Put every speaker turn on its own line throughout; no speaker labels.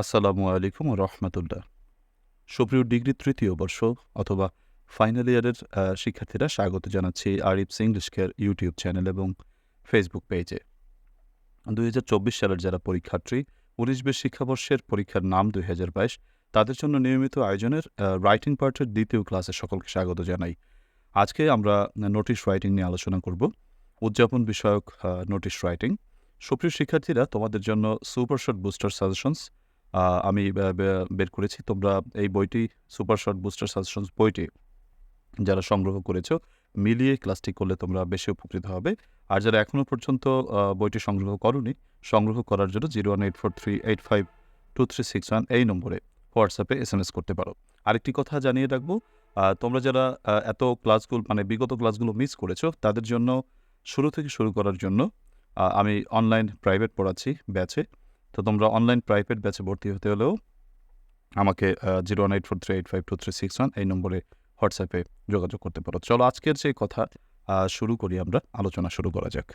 আসসালামু আলাইকুম রহমতুল্লাহ। সুপ্রিয় ডিগ্রি তৃতীয় বর্ষ অথবা ফাইনাল ইয়ারের শিক্ষার্থীরা স্বাগত জানাচ্ছি Arif's English care YouTube channel এবং ফেসবুক পেজে। দুই চব্বিশ সালের যারা পরীক্ষার্থী, উনিশ বিশ শিক্ষাবর্ষের পরীক্ষার নাম দুই হাজার বাইশ, তাদের জন্য নিয়মিত আয়োজনের রাইটিং পার্টের দ্বিতীয় ক্লাসে সকলকে স্বাগত জানাই। আজকে আমরা নোটিশ রাইটিং নিয়ে আলোচনা করব। উদযাপন বিষয়ক নোটিশ রাইটিং সুপ্রিয় শিক্ষার্থীরা, তোমাদের জন্য সুপারশট বুস্টার সাজেশনস আমি বের করেছি। তোমরা এই বইটি, সুপার শর্ট বুস্টার সাজেশনস বইটি যারা সংগ্রহ করেছ, মিলিয়ে ক্লাসটি করলে তোমরা বেশি উপকৃত হবে। আর যারা এখনও পর্যন্ত বইটি সংগ্রহ করনি, সংগ্রহ করার জন্য zero one eight four three eight five two three six one এই নম্বরে হোয়াটসঅ্যাপে এস এম এস করতে পারো। আরেকটি কথা জানিয়ে রাখব তোমরা যারা এত ক্লাসগুলো মানে বিগত ক্লাসগুলো মিস করেছ, তাদের জন্য শুরু থেকে শুরু করার জন্য আমি অনলাইন প্রাইভেট পড়াচ্ছি ব্যাচে। তো তোমরা অনলাইন প্রাইভেট ব্যাচে ভর্তি হতে হলেও আমাকে zero one eight four three eight five two three six one এই নম্বরে হোয়াটসঅ্যাপে যোগাযোগ করতে পারো। চলো আজকের যে কথা শুরু করি আমরা। আলোচনা শুরু করা যাক।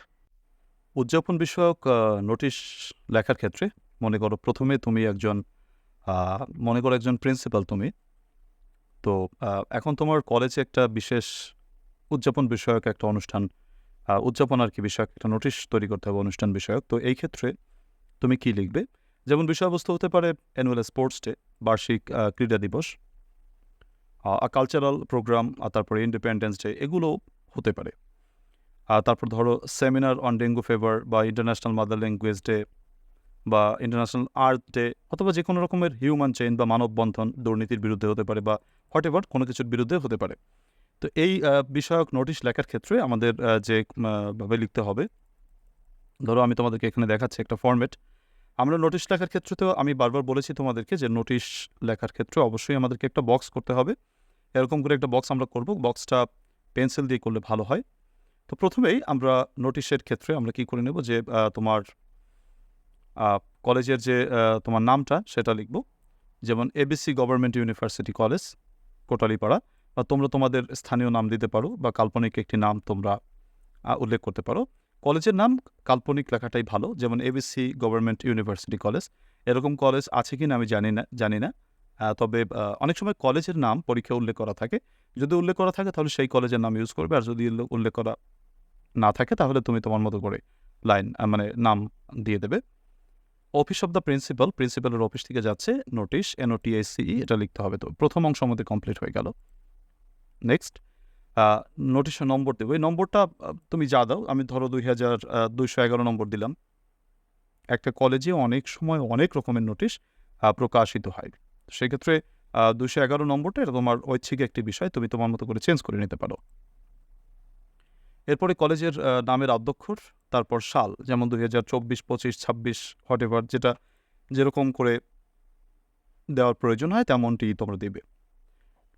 উদযাপন বিষয়ক নোটিশ লেখার ক্ষেত্রে মনে করো প্রথমে তুমি একজন মনে করো একজন প্রিন্সিপাল তুমি। তো এখন তোমার কলেজে একটা বিশেষ উদযাপন বিষয়ক একটা অনুষ্ঠান উদযাপন আর কি বিষয়ক একটা নোটিশ তৈরি করতে হবে অনুষ্ঠান বিষয়ক। তো এই ক্ষেত্রে তুমি কি লিখবে? যেমন বিষয়বস্তু হতে পারে অ্যানুয়াল স্পোর্টস ডে বার্ষিক ক্রীড়া দিবস কালচারাল প্রোগ্রাম আর তারপরে ইন্ডিপেন্ডেন্স ডে এগুলো হতে পারে। আর তারপর ধরো সেমিনার অন ডেঙ্গু ফেভার বা ইন্টারন্যাশনাল মাদার ল্যাঙ্গুয়েজ ডে বা ইন্টারন্যাশনাল আর্থ ডে অথবা যে কোনো রকমের হিউম্যান চেইন বা মানববন্ধন দুর্নীতির বিরুদ্ধে হতে পারে বা হোয়াট এভার কোনো কিছুর বিরুদ্ধে হতে পারে। তো এই বিষয়ক নোটিশ লেখার ক্ষেত্রে আমাদের যে ভাবে লিখতে হবে, ধরো আমি তোমাদেরকে এখানে দেখাচ্ছি একটা ফর্মেট আমরা নোটিশ লেখার ক্ষেত্রে তো আমি বারবার বলেছি তোমাদেরকে যে নোটিশ লেখার ক্ষেত্রে অবশ্যই আমাদেরকে একটা বক্স করতে হবে। এরকম করে একটা বক্স আমরা করব। বক্সটা পেন্সিল দিয়ে করলে ভালো হয়। তো প্রথমেই আমরা নোটিশের ক্ষেত্রে আমরা কি করে নেব যে তোমার কলেজের যে তোমার নামটা সেটা লিখব। যেমন ABC government university college Kotalipara. বা তোমরা তোমাদের স্থানীয় নাম দিতে পারো বা কাল্পনিক একটি নাম তোমরা উল্লেখ করতে পারো। কলেজের নাম কাল্পনিক লেখাটাই ভালো, যেমন এবিসি গভর্নমেন্ট ইউনিভার্সিটি কলেজ এরকম কলেজ আছে কি না আমি জানি না জানি না। তবে অনেক সময় কলেজের নাম পরীক্ষা উল্লেখ করা থাকে। যদি উল্লেখ করা থাকে, তাহলে সেই কলেজের নাম ইউজ করবে। আর যদি উল্লেখ- করা না থাকে, তাহলে তুমি তোমার মতো করে লাইন মানে নাম দিয়ে দেবে। অফিস অফ দ্য প্রিন্সিপাল প্রিন্সিপালের অফিস থেকে যাচ্ছে নোটিশ এনওটিআইসিই এটা লিখতে হবে তো। প্রথম অংশ আমাদের কমপ্লিট হয়ে গেল। নেক্সট নোটিশের নম্বর দেবো। এই নম্বরটা তুমি যা দাও, আমি ধরো দুই হাজার দুইশো এগারো নম্বর দিলাম। একটা কলেজে অনেক সময় অনেক রকমের নোটিশ প্রকাশিত হয়। সেক্ষেত্রে দুশো এগারো নম্বরটা এটা তোমার ঐচ্ছিক একটি বিষয়, তুমি তোমার মতো করে চেঞ্জ করে নিতে পারো। এরপরে কলেজের নামের অধ্যক্ষর, তারপর সাল, যেমন দুই হাজার চব্বিশ, পঁচিশ, ছাব্বিশ হোয়াট এভার যেটা যেরকম করে দেওয়ার প্রয়োজন হয় তেমনটি তোমরা দেবে।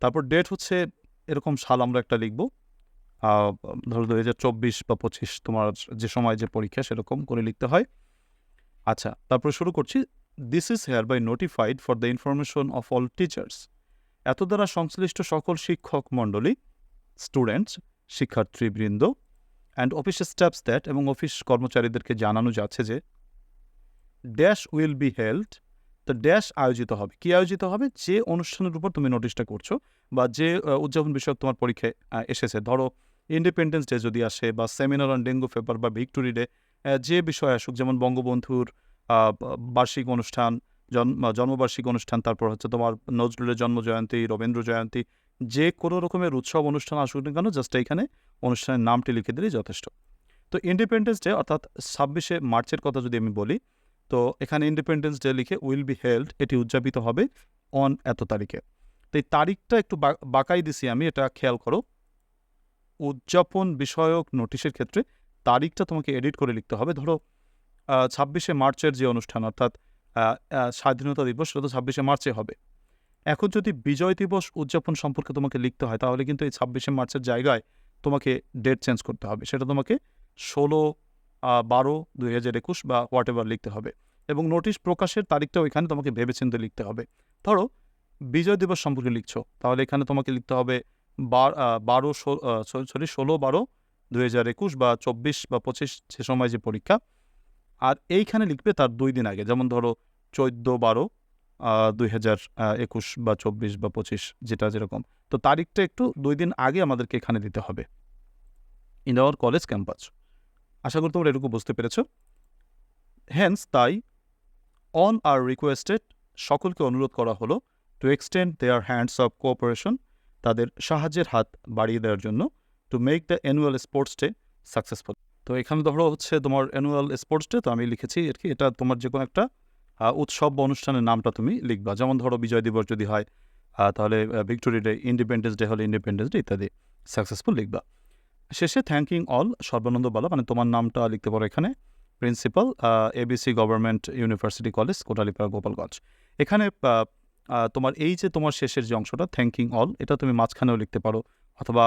তারপর ডেট হচ্ছে এরকম সাল আমরা একটা লিখব। ধরো দুই হাজার চব্বিশ বা পঁচিশ তোমার যে সময় যে পরীক্ষা সেরকম করে লিখতে হয়। আচ্ছা তারপর শুরু করছি। This is hereby notified for the information of all teachers এত দ্বারা সংশ্লিষ্ট সকল শিক্ষক মণ্ডলী স্টুডেন্টস শিক্ষার্থীবৃন্দ অ্যান্ড অফিস স্টাফস দ্যাট এবং অফিস কর্মচারীদেরকে জানানো যাচ্ছে যে ড্যাশ উইল বি হেল্ড তো ড্যাশ আয়োজিত হবে। কি আয়োজিত হবে? যে অনুষ্ঠানের উপর তুমি নোটিশটা করছ বা যে উদযাপন বিষয়ক তোমার পরীক্ষায় এসেছে। ধরো ইন্ডিপেন্ডেন্স ডে যদি আসে বা সেমিনার অন ডেঙ্গু ফেপার বা ভিক্টোরি ডে যে বিষয় আসুক, যেমন বঙ্গবন্ধুর বার্ষিক অনুষ্ঠান জন্ম জন্মবার্ষিক অনুষ্ঠান, তারপর হচ্ছে তোমার নজরুলের জন্মজয়ন্তী, রবীন্দ্র জয়ন্তী, যে কোনো রকমের উৎসব অনুষ্ঠান আসুক না কেন জাস্ট এইখানে অনুষ্ঠানের নামটি লিখে দিলেই যথেষ্ট। তো ইন্ডিপেন্ডেন্স ডে অর্থাৎ ছাব্বিশে মার্চের কথা যদি আমি বলি, তো এখানে ইন্ডিপেন্ডেন্স ডে লিখে উইল বি হেল্ড এটি উদযাপিত হবে অন এত তারিখে। তো এই তারিখটা একটু বাঁকাই দিছি আমি, এটা খেয়াল করো। উদযাপন বিষয়ক নোটিশের ক্ষেত্রে তারিখটা তোমাকে এডিট করে লিখতে হবে। ধরো ছাব্বিশে মার্চের যে অনুষ্ঠান, অর্থাৎ স্বাধীনতা দিবস, সেটা তো ছাব্বিশে মার্চে হবে। এখন যদি বিজয় দিবস উদযাপন সম্পর্কে তোমাকে লিখতে হয়, তাহলে কিন্তু এই ছাব্বিশে মার্চের জায়গায় তোমাকে ডেট চেঞ্জ করতে হবে। সেটা তোমাকে ষোলো বারো দুই হাজার একুশ বা হোয়াট লিখতে হবে। এবং নোটিশ প্রকাশের তারিখটাও এখানে তোমাকে ভেবেচিন্তে লিখতে হবে। ধরো বিজয় দিবস সম্পর্কে লিখছো। তাহলে এখানে তোমাকে লিখতে হবে বারো সরি ষোলো বারো দুই হাজার একুশ বা চব্বিশ বা পঁচিশ সে সময় যে পরীক্ষা। আর এইখানে লিখবে তার দুই দিন আগে। যেমন ধরো চোদ্দ বারো দুই হাজার একুশ বা চব্বিশ বা পঁচিশ যেটা যেরকম। তো তারিখটা একটু দুই দিন আগে আমাদেরকে এখানে দিতে হবে। In our college campus. আশা করি তোমরা এটুকু বুঝতে পেরেছ। হ্যান্স তাই অন আর রিকোয়েস্টেড সকলকে অনুরোধ করা হলো to extend their hands of cooperation তাদের সাহায্যের হাত বাড়িয়ে দেওয়ার জন্য to make the annual sports day successful তো এখানে ধরো হচ্ছে তোমার অ্যানুয়াল স্পোর্টস ডে তো আমি লিখেছি আর কি, এটা তোমার যে কোনো একটা উৎসব অনুষ্ঠানের নামটা তুমি লিখবা। যেমন ধরো বিজয় দিবস যদি হয় তাহলে ভিক্টোরি ডে ইন্ডিপেন্ডেন্স ডে হলে ইন্ডিপেন্ডেন্স ডে ইত্যাদি সাকসেসফুল লিখবা। শেষে থ্যাঙ্কিং অল সর্বানন্দ বলা মানে তোমার নামটা লিখতে পারো এখানে principal ABC government university college Kotalipara Gopalganj. এখানে তোমার এই যে তোমার শেষের যে অংশটা থ্যাঙ্কিং অল এটা তুমি মাঝখানেও লিখতে পারো, অথবা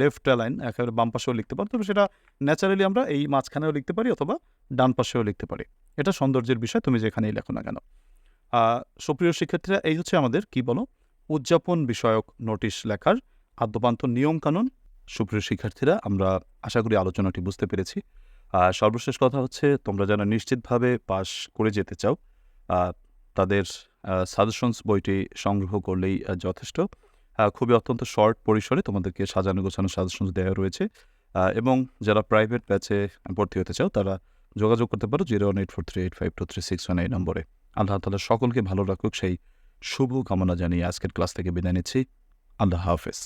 লেফট লাইন একেবারে বাম পাশেও লিখতে পারো, তবে সেটা ন্যাচারালি আমরা এই মাঝখানেও লিখতে পারি অথবা ডান পাশেও লিখতে পারি। এটা সৌন্দর্যের বিষয়, তুমি যেখানেই লেখো না কেন। সুপ্রিয় শিক্ষার্থীরা, এই হচ্ছে আমাদের, কি বলো? উদযাপন বিষয়ক নোটিশ লেখার আদ্যপান্ত নিয়মকানুন সুপ্রিয় শিক্ষার্থীরা, আমরা আশা করি আলোচনাটি বুঝতে পেরেছি। সর্বশেষ কথা হচ্ছে, তোমরা যারা নিশ্চিতভাবে পাশ করে যেতে চাও তাদের সাজেশনস বইটি সংগ্রহ করলেই যথেষ্ট। খুবই অত্যন্ত শর্ট পরিসরে তোমাদেরকে সাজানো গোছানো সাজেশনস দেওয়া রয়েছে। এবং যারা প্রাইভেট ব্যাচে ভর্তি হতে চাও, তারা যোগাযোগ করতে পারো zero one eight four three eight five two three six one এই নম্বরে। আল্লাহ তালা সকলকে ভালো রাখুক, সেই শুভ কামনা জানিয়ে আজকের ক্লাস থেকে বিদায় নিচ্ছি। আল্লাহ হাফেজ।